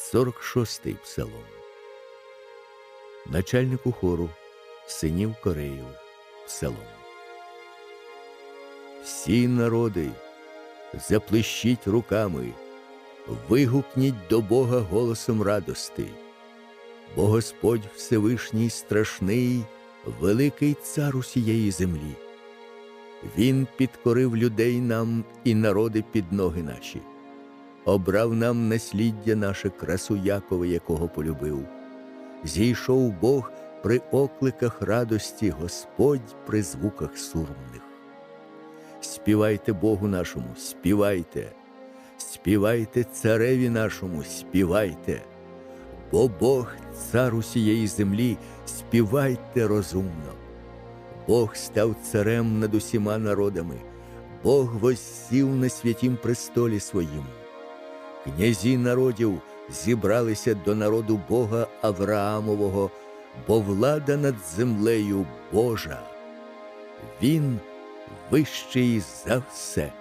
46-й псалом. Начальнику хору синів Кореєвих псалом. Всі народи, заплещіть руками, вигукніть до Бога голосом радости, бо Господь Всевишній страшний, великий цар усієї землі. Він підкорив людей нам і народи під ноги наші, обрав нам насліддя наше красу Якова, якого полюбив. Зійшов Бог при окликах радості, Господь при звуках сурмних. Співайте Богу нашому, співайте, співайте цареві нашому, співайте, бо Бог, цар усієї землі, співайте розумно. Бог став царем над усіма народами, Бог воссів на святім престолі своїм. Князі народів зібралися до народу Бога Авраамового, бо влада над землею Божа. Він вищий за все.